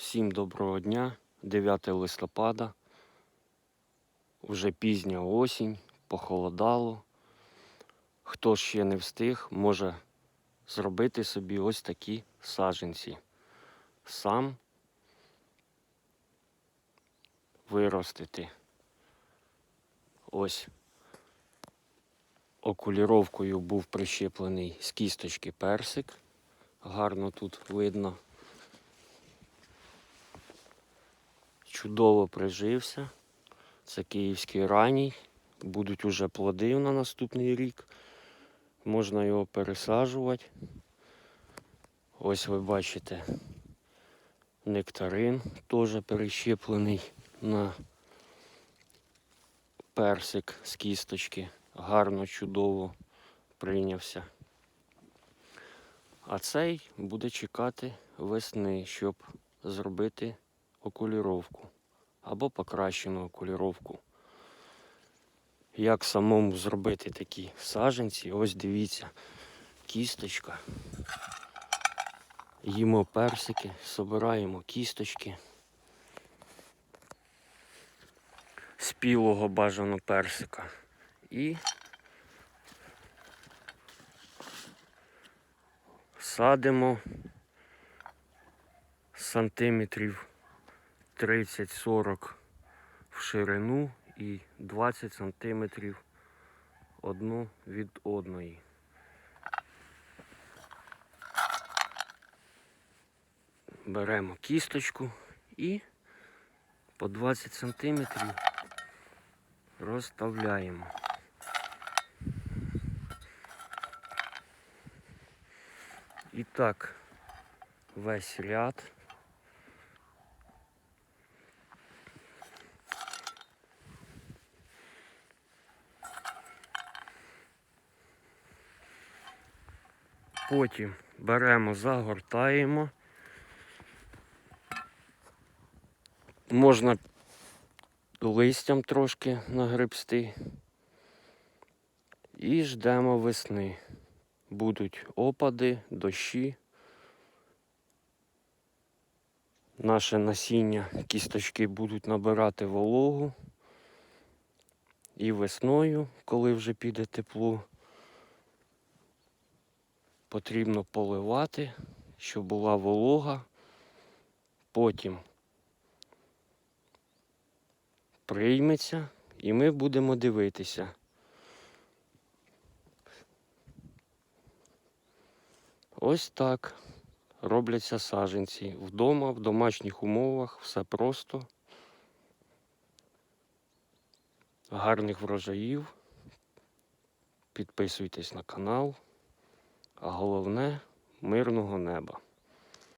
Всім доброго дня, 9 листопада. Вже пізня осінь, похолодало. Хто ще не встиг, може зробити собі ось такі саджанці. Сам виростити. Ось окуліровкою був прищеплений з кісточки персик. Гарно тут видно. Чудово прижився. Це київський ранній. Будуть уже плоди на наступний рік. Можна його пересаджувати. Ось ви бачите нектарин теж перещеплений на персик з кісточки. Гарно, чудово прийнявся. А цей буде чекати весни, щоб зробити окуліровку або покращену окуліровку. Як самому зробити такі саженці? Ось дивіться, кісточка. Їмо персики, собираємо кісточки. Спілого бажано персика. І садимо сантиметрів 30-40 в ширину і 20 сантиметрів одну від одної. Беремо кісточку і по 20 сантиметрів розставляємо. І так весь ряд. Потім беремо, загортаємо. Можна листям трошки нагребсти. І ждемо весни. Будуть опади, дощі. Наше насіння, кісточки будуть набирати вологу. І весною, коли вже піде тепло, потрібно поливати, щоб була волога. Потім прийметься і ми будемо дивитися. Ось так робляться саженці. Вдома, в домашніх умовах, все просто. Гарних врожаїв. Підписуйтесь на канал. А головне мирного неба.